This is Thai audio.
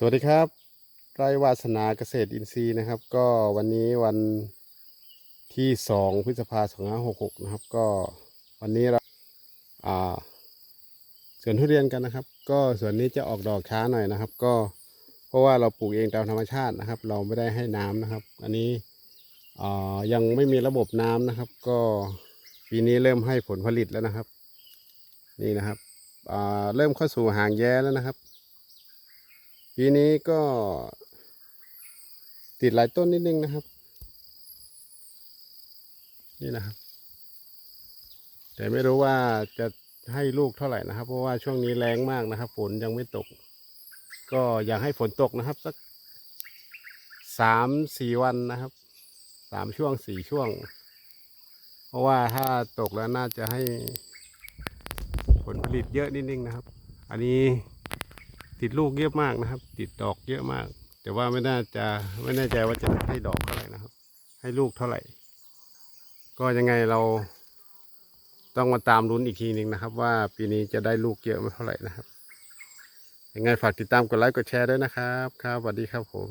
สวัสดีครับ ไร่วาสนาเกษตรอินทรีย์นะครับ ก็วันนี้วันที่สองพฤษภาสองห้าหกหกนะครับ ก็วันนี้เราอ่าสวนทุเรียนกันนะครับ ก็สวนนี้จะออกดอกช้าหน่อยนะครับ ก็เพราะว่าเราปลูกเองตามธรรมชาตินะครับ เราไม่ได้ให้น้ำนะครับ อันนี้อ่ายังไม่มีระบบน้ำนะครับ ก็ปีนี้เริ่มให้ผลผลิตแล้วนะครับ นี่นะครับอ่าเริ่มเข้าสู่หางแย้แล้วนะครับ ปีนี้ก็ติดหลายต้นนิดนึงนะครับ นี่นะครับ แต่ไม่รู้ว่าจะให้ลูกเท่าไหร่นะครับ เพราะว่าช่วงนี้แรงมากนะครับ ฝนยังไม่ตก ก็อยากให้ฝนตกนะครับสักสามสี่วันนะครับสามช่วงสี่ช่วง เพราะว่าถ้าตกแล้วน่าจะให้ผลผลิตเยอะนิดนึงนะครับ อันนี้ ติดลูกเยอะมากนะครับ ติดดอกเยอะมาก แต่ว่าไม่น่าจะไม่แน่ใจว่าจะให้ดอกเท่าไหร่นะครับ ให้ลูกเท่าไหร่ ก็ยังไงเรา ต้องมาตามลุ้นอีกทีหนึ่งนะครับ ว่าปีนี้จะได้ลูกเยอะมาเท่าไหร่นะครับยังไงฝากติดตามกดไลค์กดแชร์ด้วยนะครับ ครับสวัสดีครับผม